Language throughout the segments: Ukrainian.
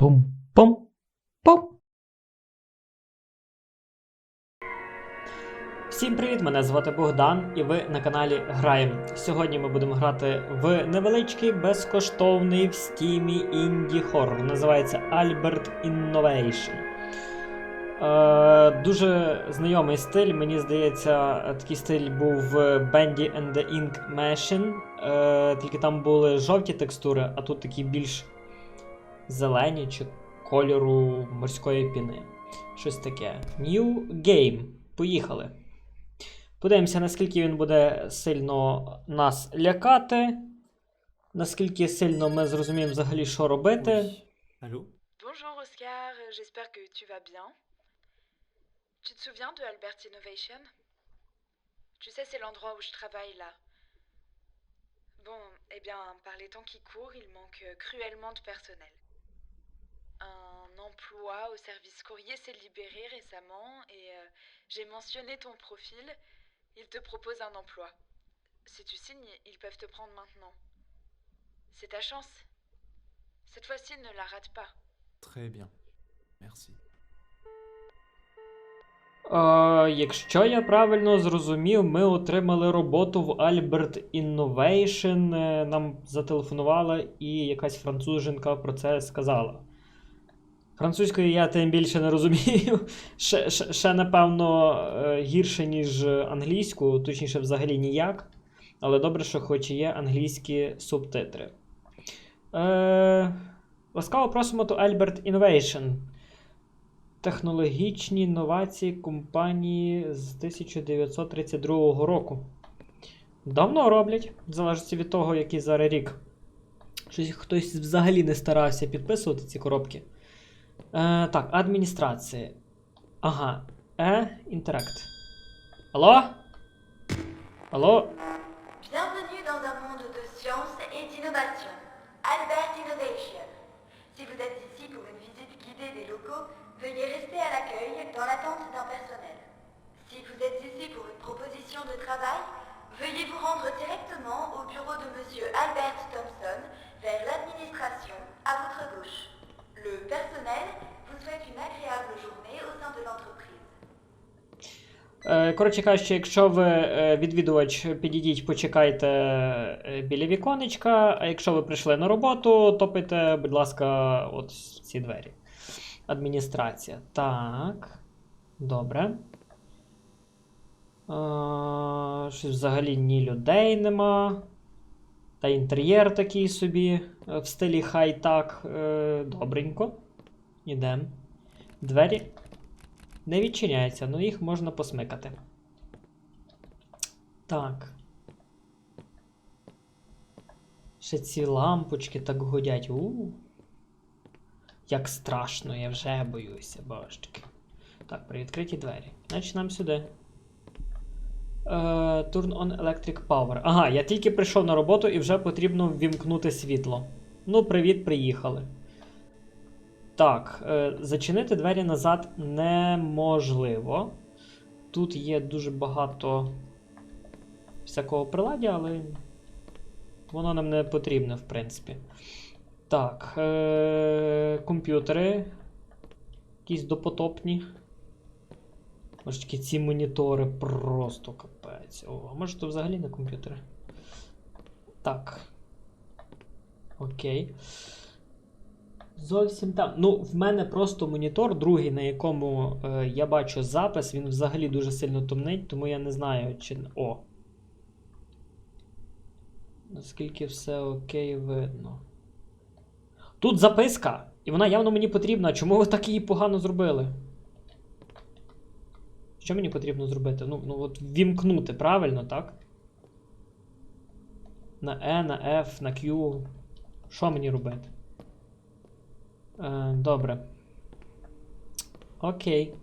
Пум-пум-пум. Всім привіт! Мене звати Богдан, і ви на каналі Граєм. Сьогодні ми будемо грати в невеличкий безкоштовний в стімі інді хоррор. Називається Albert Innovation. Е, дуже знайомий стиль. Мені здається, такий стиль був в Bendy and the Ink Machine. Е, тільки там були жовті текстури, а тут такі більш зелені чи кольору морської піни. Щось таке. New Game. Поїхали. Подивимося, наскільки він буде сильно нас лякати. Наскільки сильно ми зрозуміємо взагалі, що робити. Allô Bonjour Oscar, euh, j'espère que tu vas bien. Tu te souviens de Albert Innovation Tu sais, c'est l'endroit où je travaille là. Bon, eh bien, par les temps qui courent, il manque euh, cruellement de personnel. Emploi au service courrier s'est libéré récemment et euh, j'ai mentionné ton profil. Ils te proposent un emploi. Si tu signes, ils peuvent te prendre maintenant. C'est ta chance. Cette fois-ci, ne la rate pas. Très bien. Merci. Е, якщо я правильно зрозумів, ми отримали роботу в Albert Innovation. Е, Нам зателефонувала і якась француженка про це сказала. Французькою я тим більше не розумію. Ще, ще, ще напевно, е, гірше, ніж англійську, точніше, взагалі ніяк. Але добре, що хоч і є англійські субтитри. Е, ласкаво просимо до Albert Innovation. Технологічні інновації компанії з 1932 року. Давно роблять, в залежності від того, який зараз рік. Щось хтось взагалі не старався підписувати ці коробки. Е, так, адміністрація. Ага. Е, інтеракт. Алло? Алло? Bienvenue dans un monde de science et d'innovation. Albert Innovation. Si vous êtes ici pour une visite guidée des locaux, veuillez rester à l'accueil dans l'attente d'un personnel. Si vous êtes ici pour une proposition de travail, veuillez vous rendre directement au bureau de Monsieur Albert Thompson vers l'administration à votre gauche. Le personnel vous souhaite une agréable journée au sein de l'entreprise. Е, Коротше кажучи, якщо ви е, відвідувач, підійдіть, почекайте е, біля віконечка, а якщо ви прийшли на роботу, топайте, будь ласка, от ці двері. Адміністрація. Так. Добре. Щось взагалі ні людей нема. Та інтер'єр такий собі е, в стилі хай-так. Е, Добренько. Ідемо. Двері не відчиняється, але їх можна посмикати. Так. Ще ці лампочки так гудять. У. Як страшно, я вже боюся, божечки. Так, привідкриті двері. Значить нам сюди. Е, Turn on electric power. Ага, я тільки прийшов на роботу і вже потрібно ввімкнути світло. Ну, привіт, приїхали. Так, е, зачинити двері назад неможливо. Тут є дуже багато всякого приладдя, але воно нам не потрібне, в принципі. Так, е- комп'ютери. Якісь допотопні. Може, такі ці монітори просто капець. О, а може то взагалі не комп'ютери? Так. Окей. Зовсім там. Ну, в мене просто монітор, другий, на якому е, я бачу запис, він взагалі дуже сильно тумнить, тому я не знаю, чи. О. Наскільки все окей видно. Тут записка! І вона явно мені потрібна. Чому ви так її погано зробили? Що мені потрібно зробити? Ну, ну от вімкнути, правильно, так? На E, на F, на Q. Що мені робити? Е, добре. Окей.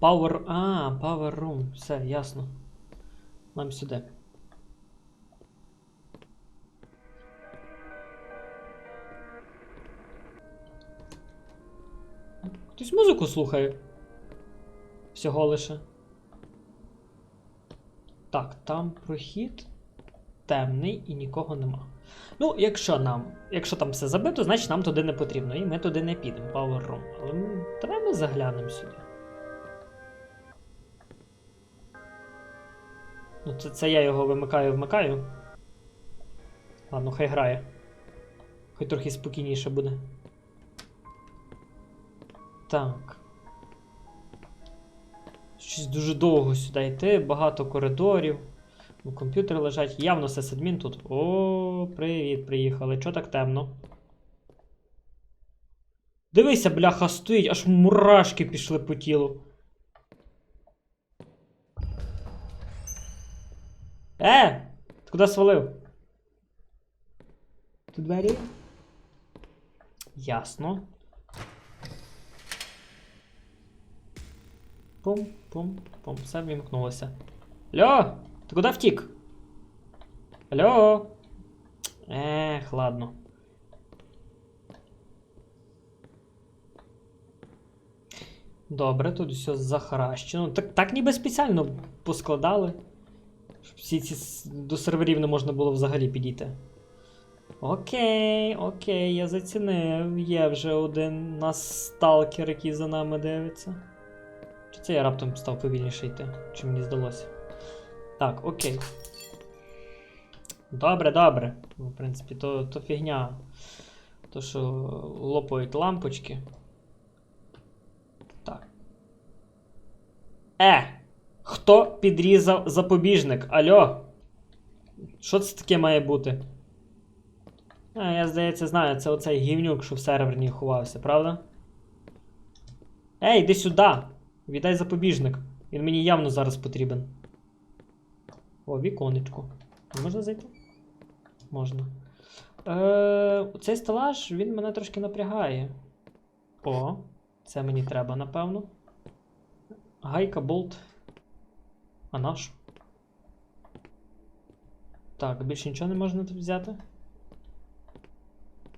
Power. А, Power Room. Все, ясно. Нам сюди. Хтось музику слухає. Всього лише. Так, там прохід темний і нікого нема. Ну, якщо нам, якщо там все забито, значить нам туди не потрібно. І ми туди не підемо. Power Room. Але м, давай ми заглянемо сюди. Ну, це, це я його вимикаю, вмикаю. Ладно, хай грає. Хоч трохи спокійніше буде. Так. Щось дуже довго сюди йти, багато коридорів. Комп'ютери лежать. Явно сесадмін тут. О, привіт, приїхали. Чого так темно? Дивися, бляха, стоїть, аж мурашки пішли по тілу. Е! Ти куди свалив? Тут двері? Ясно. Пум, пум, пум, все вімкнулося. Алло, ти куди втік? Алло? Ех, ладно. Добре, тут все захаращено. Так, так ніби спеціально поскладали. Щоб всі ці до серверів не можна було взагалі підійти. Окей, окей, я зацінив. Є вже один нас сталкер, який за нами дивиться. Це я раптом став повільніше йти? Чи мені здалося? Так, окей. Добре, добре. Ну, В принципі, то, то фігня. То, що лопають лампочки. Так. Е! Хто підрізав запобіжник? Альо? Що це таке має бути? А, я, здається, знаю, це оцей гівнюк, що в серверній ховався, правда? Ей, іди сюди! Віддай запобіжник. Він мені явно зараз потрібен. О, віконечко. Можна зайти? Можна. Е, цей стелаж, він мене трошки напрягає. О, це мені треба, напевно. Гайка, болт. А наш? Так, більше нічого не можна тут взяти.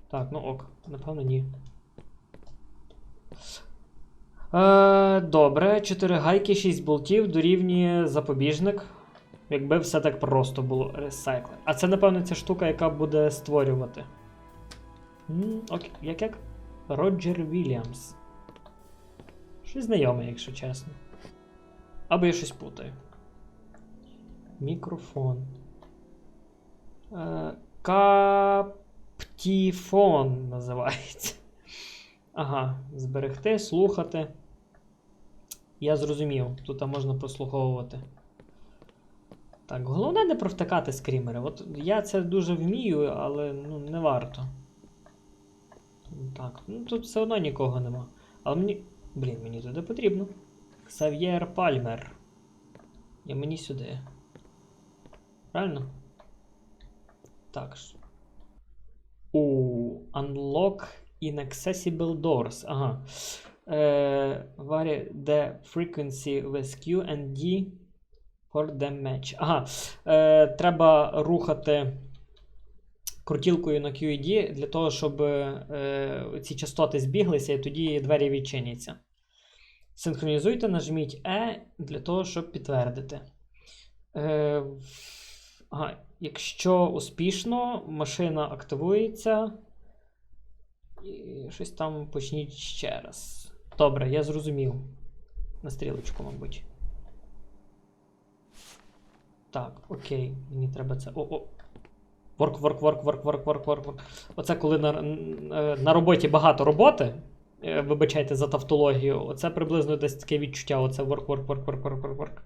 Так, ну ок, напевно, ні. Е, добре, 4 гайки, 6 болтів дорівнює запобіжник. Якби все так просто було ресайклер. А це, напевно, ця штука, яка буде створювати. Як як? Роджер Вільямс. Щось знайоме, якщо чесно. Або я щось путаю. Мікрофон. Е, Каптіфон називається. Ага, зберегти, слухати. Я зрозумів, тут можна прослуховувати. Так, головне не провтикати скрімери. От я це дуже вмію, але ну, не варто. Так, ну тут все одно нікого нема. Але мені. Блін, мені туди потрібно. Ксав'єр Пальмер. І мені сюди. Правильно? Так ж. У Unlock Inaccessible Doors. Ага. Е, vary the frequency with Q and D for the match. Ага. Е, треба рухати крутілкою на Q і D для того, щоб е, ці частоти збіглися, і тоді двері відчиняться. Синхронізуйте, нажміть E для того, щоб підтвердити. Е, ага, якщо успішно, машина активується. І щось там почніть ще раз. Добре, я зрозумів. На стрілочку, мабуть. Так, окей, мені треба це. О, о. Ворк, ворк, ворк, ворк, ворк, ворк, ворк. Оце коли на, е, на роботі багато роботи. е, Вибачайте за тавтологію. Оце приблизно десь таке відчуття. Оце ворк, ворк, ворк, ворк, ворк, ворк, ворк.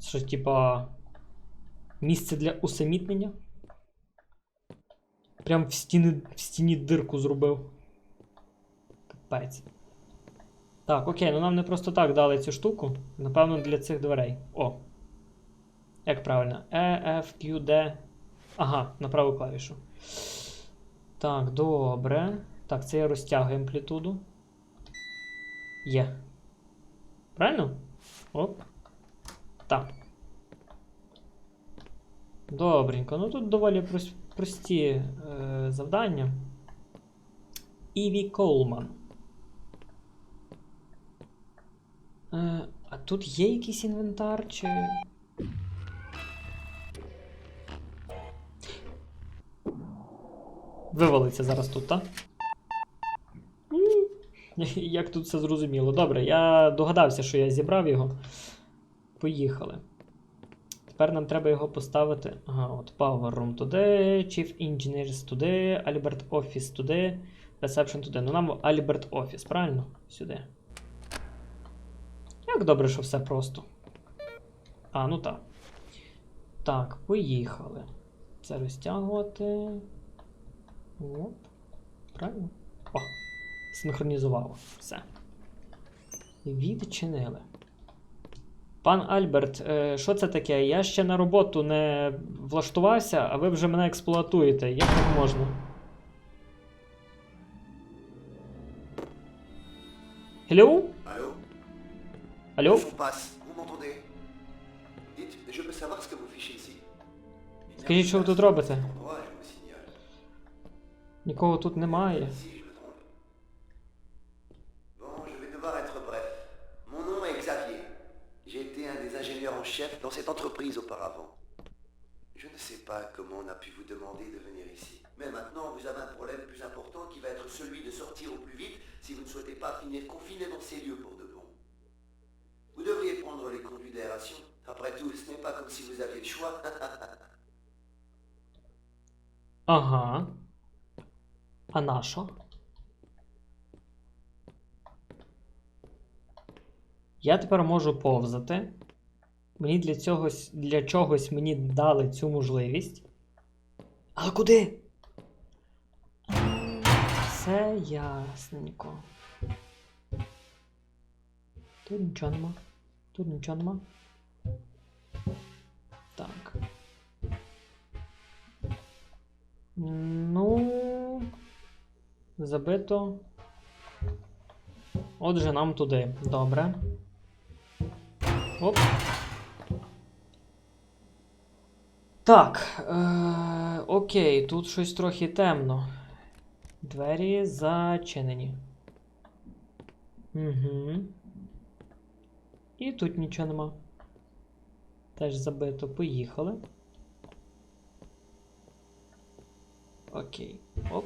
Що, типа. Місце для усамітнення? Прям в стіни, в стіні дирку зробив. Капець. Так, окей, ну нам не просто так дали цю штуку. Напевно, для цих дверей. О. Як правильно? E, F, Q, D. Ага, на праву клавішу. Так, добре. Так, це я розтягую амплітуду. Є. Правильно? Оп. Так. Добренько. Ну тут доволі прос- прості е, завдання. Іві Колман. тут є якийсь інвентар чи. Вивалиться зараз тут, так? Як тут все зрозуміло? Добре, я догадався, що я зібрав його. Поїхали. Тепер нам треба його поставити. Ага, от Power Room туди, Chief Engineers туди, Albert Office туди, Reception туди. Ну нам Albert Office, правильно? Сюди. Як добре, що все просто. А, ну так. Так, поїхали. Це розтягувати. Оп. Правильно? О, синхронізувало. Все. Відчинили. Пан Альберт, е, що це таке? Я ще на роботу не влаштувався, а ви вже мене експлуатуєте. Як так можна? Hello? Allô Алло? Je vous passe. Vous m'entendez Dites, je peux savoir ce que vous fichez ici Il n'y a Скажіть, що ви тут personne робите? à cet endroit, je vous signale. Нікого тут немає. Si je me trompe. Bon, je vais devoir être bref. Mon nom est Xavier. J'ai été un des ingénieurs en chef dans cette entreprise auparavant. Je ne sais pas comment on a pu vous demander de venir ici. Mais maintenant, vous avez un problème plus important qui va être celui de sortir au plus vite si vous ne souhaitez pas finir confiné dans ces lieux pour de bon. Vous devriez prendre les conduits d'aération. Après tout, ce n'est pas comme si vous aviez le choix. Ага. А на що? Я тепер можу повзати. Мені для цього, для чогось мені дали цю можливість. Але куди? Все ясненько. Тут нічого нема. Тут нічого нема. Так. Ну. Забито. Отже, нам туди. Добре. Оп. Так. Е- окей, тут щось трохи темно. Двері зачинені. Угу. І тут нічого нема. Теж забито. Поїхали. Окей. Оп.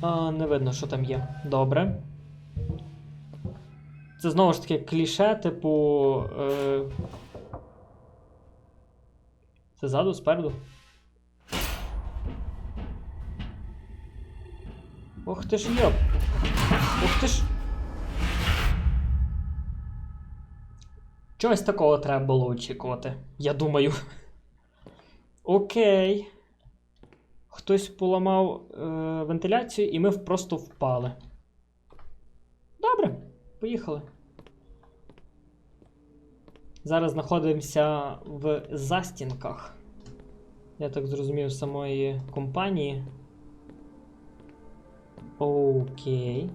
А, не видно, що там є. Добре. Це знову ж таки кліше, типу. Е... Це ззаду, спереду. Ох ти ж йоп. Ох ти ж. Чогось такого треба було очікувати. Я думаю. Окей. Хтось поламав е, вентиляцію, і ми просто впали. Добре, поїхали. Зараз знаходимося в застінках. Я так зрозумів, самої компанії. Окей.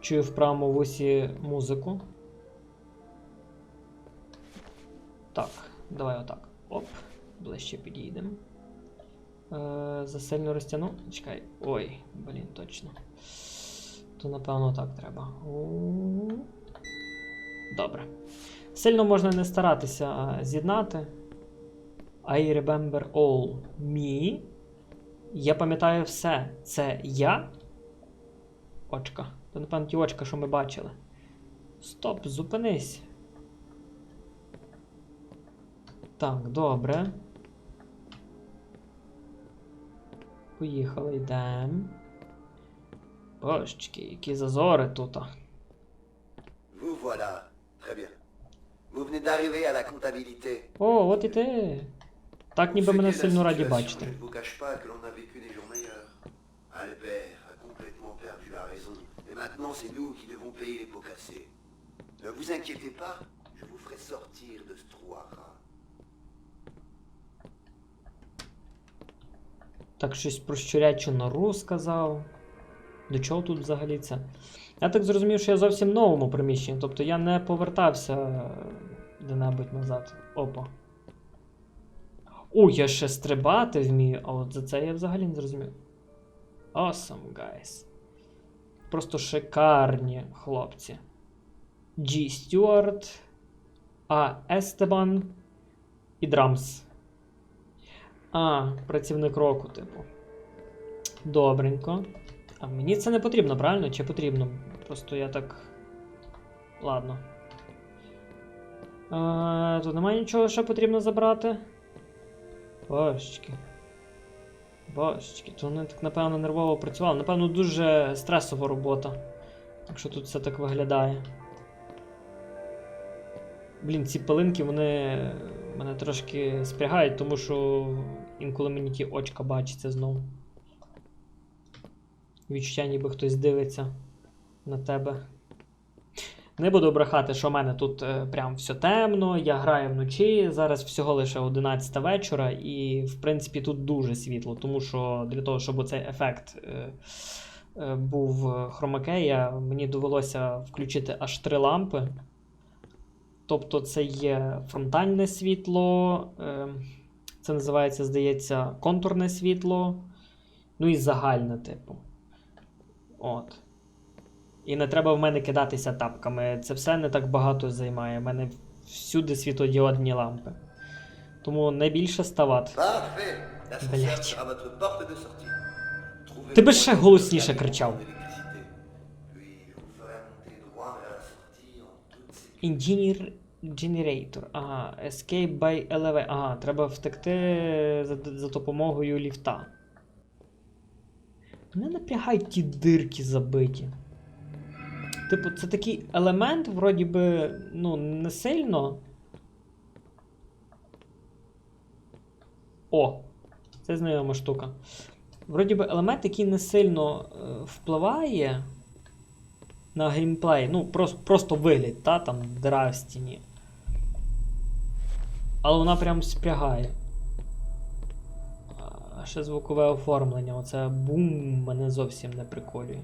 Чую в правому вусі музику. Так, давай отак. Оп, ближче підійдемо. Е, засильно розтягну. Чекай. Ой, блін, точно. То напевно так треба. Добре. Сильно можна не старатися з'єднати. I remember all me. Я пам'ятаю все. Це я. Очка. То, напевно, ті очка, що ми бачили. Стоп, зупинись. Так, добре. Поїхали, йдемо. Божечки, які зазори тут. vous voilà. Très bien. Vous venez d'arriver à la comptabilité. О, от і ти. Так ніби мене сильно раді бачити. Ne vous inquiétez pas, je vous ferai sortir de ce trou à rats. Так щось про щурячу нору сказав. До чого тут взагалі це? Я так зрозумів, що я зовсім в новому приміщенні, тобто я не повертався е, де-небудь назад. Опа. О, я ще стрибати вмію, а от за це я взагалі не зрозумів. Awesome, guys. Просто шикарні хлопці. G. Стюарт, А. Естебан і Драмс. А, працівник року, типу. Добренько. А мені це не потрібно, правильно? Чи потрібно? Просто я так. Ладно. А, тут немає нічого, що потрібно забрати. Божечки. Божечки, то вони так, напевно, нервово працювали. Напевно, дуже стресова робота. Якщо тут все так виглядає. Блін, ці пилинки, вони мене трошки спрягають, тому що інколи мені ті очка бачаться знову. Відчуття, ніби хтось дивиться на тебе. Не буду брехати, що в мене тут е, прям все темно, я граю вночі, зараз всього лише 11 вечора, і в принципі тут дуже світло, тому що для того, щоб цей ефект е, е, був хромакея, мені довелося включити аж три лампи. Тобто це є фронтальне світло, це називається, здається, контурне світло, ну і загальне, типу. От. І не треба в мене кидатися тапками. Це все не так багато займає. У мене всюди світлодіодні лампи. Тому ставати. Porte de sortie. Trouvez Ти би ще голосніше кричав. Engineer Generator. Ага, Escape by Elevator. Ага, треба втекти за, за допомогою ліфта. Мене напрягають ті дирки забиті. Типу, це такий елемент, вроді би, ну, не сильно. О! Це знайома штука. Вроді би елемент, який не сильно е, впливає на геймплей. Ну, просто, просто вигляд, та, там дира в стіні. Але вона прям спрягає. А ще звукове оформлення. Оце бум мене зовсім не приколює.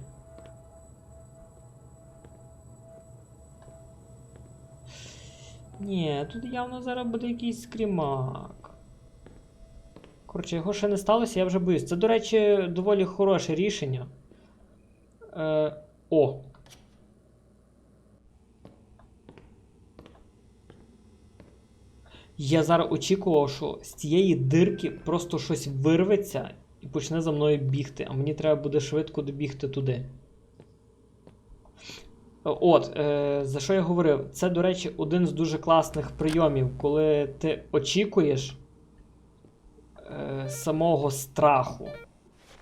Ні, тут явно зараз буде якийсь скрімак. Коротше, його ще не сталося, я вже боюсь. Це, до речі, доволі хороше рішення. Е, о! Я зараз очікував, що з цієї дирки просто щось вирветься і почне за мною бігти, а мені треба буде швидко добігти туди. От, е, за що я говорив? Це, до речі, один з дуже класних прийомів, коли ти очікуєш е, самого страху,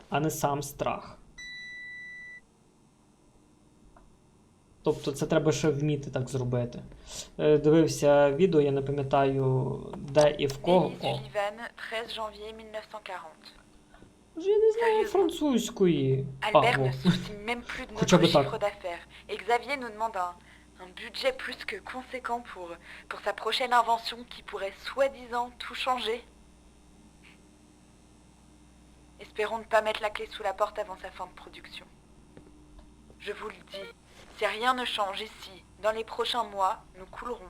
а не сам страх. Тобто це треба ще вміти так зробити. Е, Дивився відео, я не пам'ятаю, де і в кого. Élise О, Sullivan, 13 janvier 1940. вже я не знаю французької. А, Albert во. ne se soucie même plus de Хотя notre бы так. chiffre d'affaires. Et Xavier nous demande un, un budget plus que conséquent pour, pour sa prochaine invention qui pourrait soi-disant tout changer. Espérons ne pas mettre la clé sous la porte avant sa fin de production. Je vous le dis, si rien ne change ici, dans les prochains mois, nous coulerons.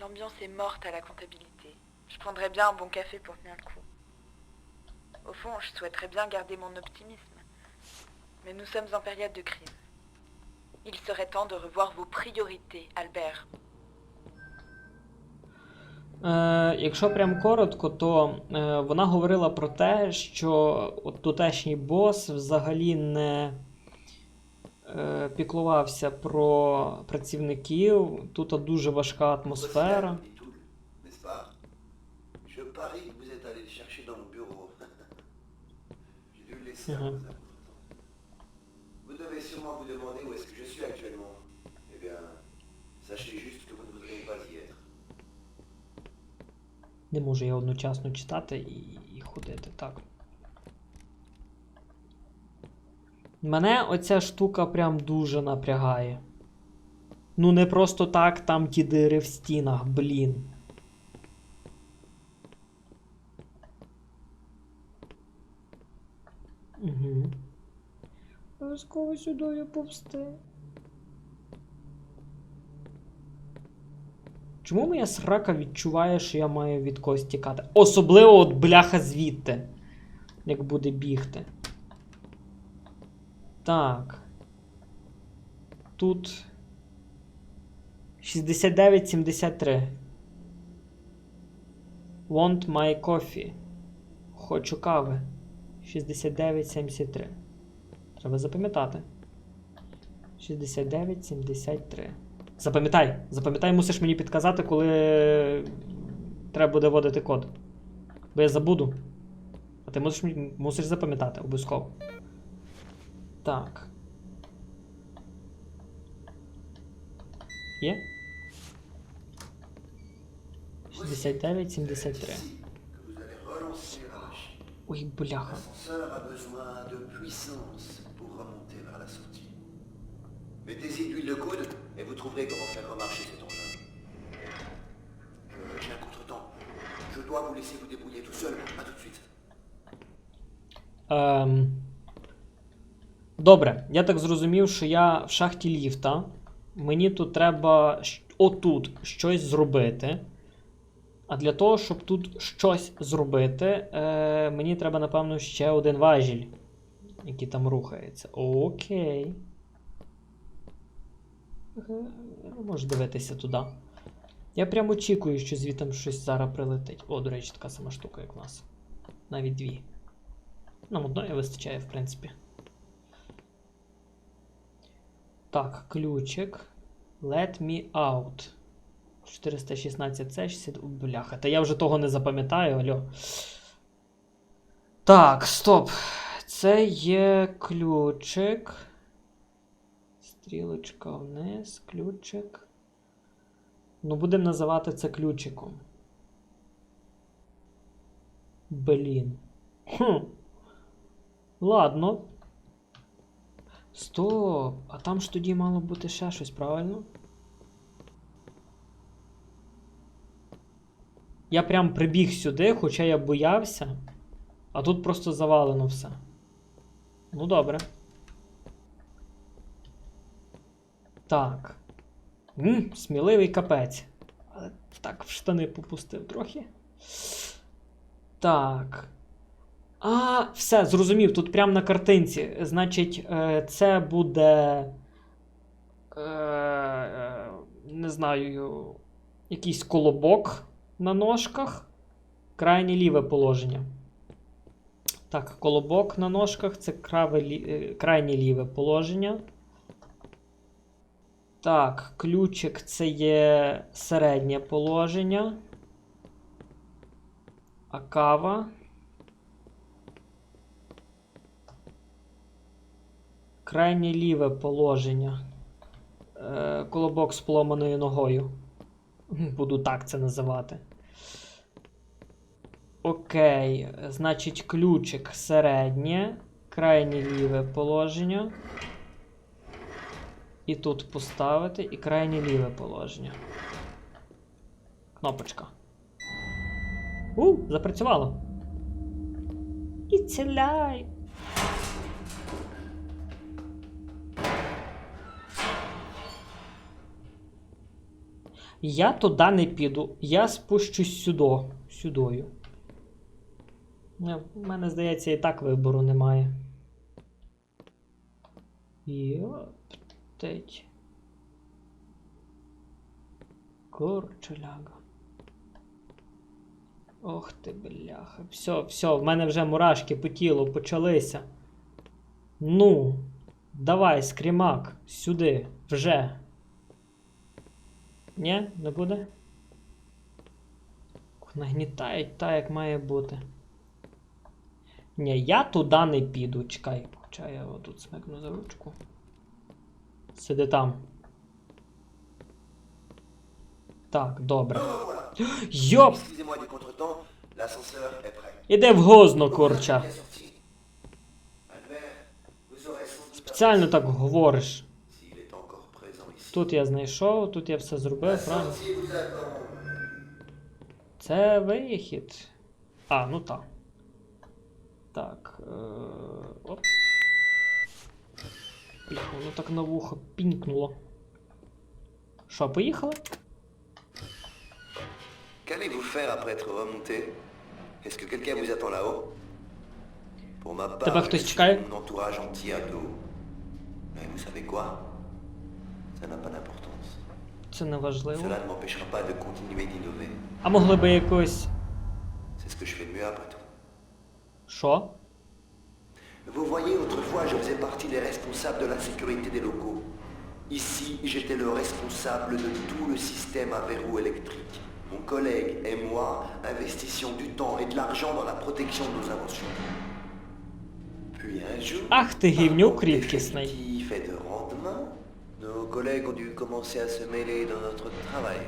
L'ambiance est morte à la comptabilité. Je prendrais bien un bon café pour tenir le coup. Au fond, je souhaiterais bien garder mon optimisme. Mais nous sommes en période de crise. Il serait temps de revoir vos priorités, Albert. Е, якщо прям коротко, то е, вона говорила про те, що от тутешній бос взагалі не е, піклувався про працівників. Тут дуже важка атмосфера. Je parie que vous êtes allé le chercher dans mon bureau. Mhm. apôtres. Vous devez sûrement vous demander où est-ce que je suis actuellement. Eh bien, sachez juste que vous ne voudriez pas y être. Не можу я одночасно читати і, і ходити так. Мене оця штука прям дуже напрягає. Ну, не просто так там ті дири в стінах, блін. Угу. Обов'язково сюди повсти. Чому моя срака відчуває, що я маю від когось тікати? Особливо от бляха звідти. Як буде бігти. Так. Тут 69,73. Want my coffee. Хочу кави. 69,73. Треба запам'ятати. 69,73. Запам'ятай! Запам'ятай, мусиш мені підказати, коли треба буде вводити код. Бо я забуду. А ти мусиш, мусиш запам'ятати обов'язково. Так. Є? 69,73. que vous allez relancer la machine. Ой, бляха. Mettez-y de l'huile de coude et vous trouverez comment faire remarcher cet engin. J'ai un contre-temps. Je dois vous laisser vous débrouiller tout seul. À tout de suite. Ем... Добре, я так зрозумів, що я в шахті ліфта. Мені тут треба отут щось зробити. А для того, щоб тут щось зробити, е, мені треба, напевно, ще один важіль, який там рухається. Окей. Е, Можеш дивитися туди. Я прям очікую, що звітом щось зараз прилетить. О, до речі, така сама штука, як у нас. Навіть дві. Нам одної вистачає, в принципі. Так, ключик. Let me out. 416 це 60. О, Бляха, та я вже того не запам'ятаю, алло. Так, стоп. Це є ключик. Стрілочка вниз, ключик. Ну, будемо називати це ключиком. Блін. Хм. Ладно. Стоп. А там ж тоді мало бути ще щось, правильно? Я прям прибіг сюди, хоча я боявся. А тут просто завалено все. Ну добре. Так. М, сміливий капець. Але так в штани попустив трохи. Так. А, все, зрозумів. Тут прямо на картинці. Значить, е, це буде. Е, е, не знаю, якийсь колобок на ножках. Крайнє ліве положення. Так, колобок на ножках це крайнє ліве положення. Так, ключик це є середнє положення. А кава. Крайнє ліве положення. Е, колобок з поломаною ногою. Буду так це називати. Окей. Значить, ключик середнє. Крайнє ліве положення. І тут поставити, і крайнє ліве положення. Кнопочка. У, запрацювало. І ціляй. Я туди не піду. Я спущусь сюди. Сюдою. Не, в мене, здається, і так вибору немає. Йоптить. Корчеляга. Ох ти, бляха. Все, все, в мене вже мурашки по тілу почалися. Ну, давай, скрімак, сюди, вже. Ні, не буде? Нагнітають так, як має бути. Ні, я туди не піду. Чекай. Хоча я отут смикну за ручку. Сиди там. Так, добре. Йоп! Іди в гозно, курча. Спеціально так говориш. Тут я знайшов, тут я все зробив, правильно? Це вихід. А, ну так. Так. Е... Оп. Воно так на вухо пінькнуло. Що, поїхали? Qu'allez-vous faire après être remonté Est-ce que quelqu'un vous attend là-haut Pour ma part, je suis mon entourage entier à dos. Mais vous savez quoi Ça n'a pas d'importance. Це не важливо. Cela ne m'empêchera pas de continuer d'innover. А могли би якось. C'est ce que je fais de mieux après tout. Що? Vous voyez, autrefois, je faisais partie des responsables de la sécurité des locaux. Ici, j'étais le responsable de tout le système à verrou électrique. Mon collègue et moi investissions du temps et de l'argent dans la protection de nos inventions. Puis un jour, Ах ти par гівнюк manque рідкісний. d'effectifs et de rendement, nos collègues ont dû commencer à se mêler dans notre travail.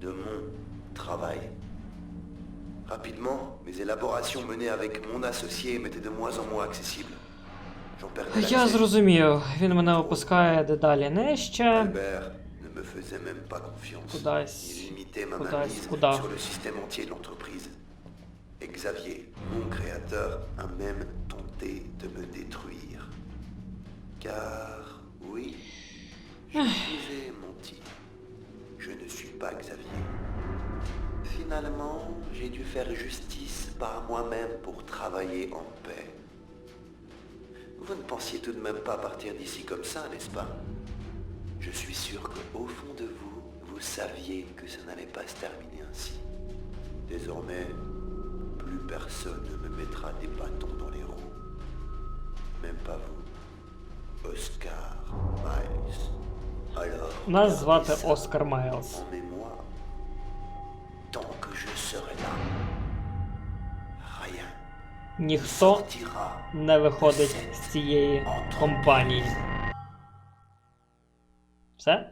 De mon travail. Rapidement, mes élaborations menées avec mon associé m'étaient de moins en moins accessibles. J'en perdais Я l'accès. зрозумів. Він мене опускає дедалі нижче. Albert ne me faisait même pas confiance. Кудись. Il limitait ma Кудись. mainmise Куда? sur le système entier de l'entreprise. Et Xavier, mon créateur, a même tenté de me détruire. Car, oui, je vous ai menti. Je ne suis pas Xavier. Finalement, j'ai dû faire justice par moi-même pour travailler en paix. Vous ne pensiez tout de même pas partir d'ici comme ça, n'est-ce pas Je suis sûr qu'au fond de vous, vous saviez que ça n'allait pas se terminer ainsi. Désormais, plus personne ne me mettra des bâtons dans les roues. Même pas vous. Oscar Miles. Alors, Нас gardez звати ça Оскар Майлз. Ніхто не виходить з цієї компанії. Все?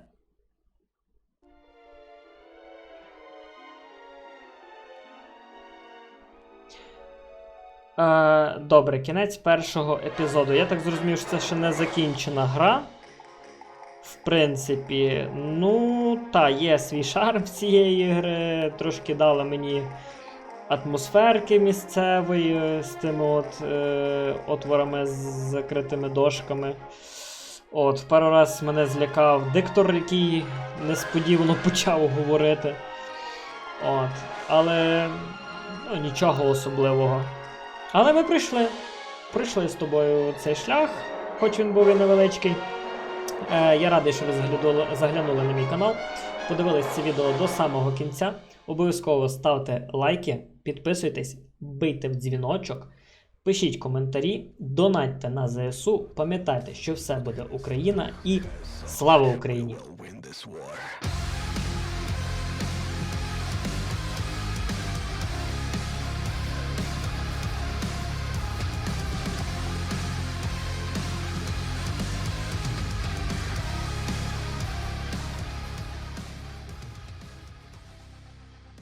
Е, добре, кінець першого епізоду. Я так зрозумів, що це ще не закінчена гра. В принципі, ну, та, є свій шарм цієї гри. Трошки дала мені атмосферки місцевої з тими от, е, отворами з закритими дошками. От, пару раз мене злякав диктор, який несподівано почав говорити. От. Але ну, нічого особливого. Але ми прийшли. Прийшли з тобою цей шлях, хоч він був і невеличкий. Е, я радий, що ви заглянули, заглянули на мій канал. Подивились це відео до самого кінця. Обов'язково ставте лайки, підписуйтесь, бийте в дзвіночок, пишіть коментарі, донатьте на ЗСУ. Пам'ятайте, що все буде Україна і слава Україні!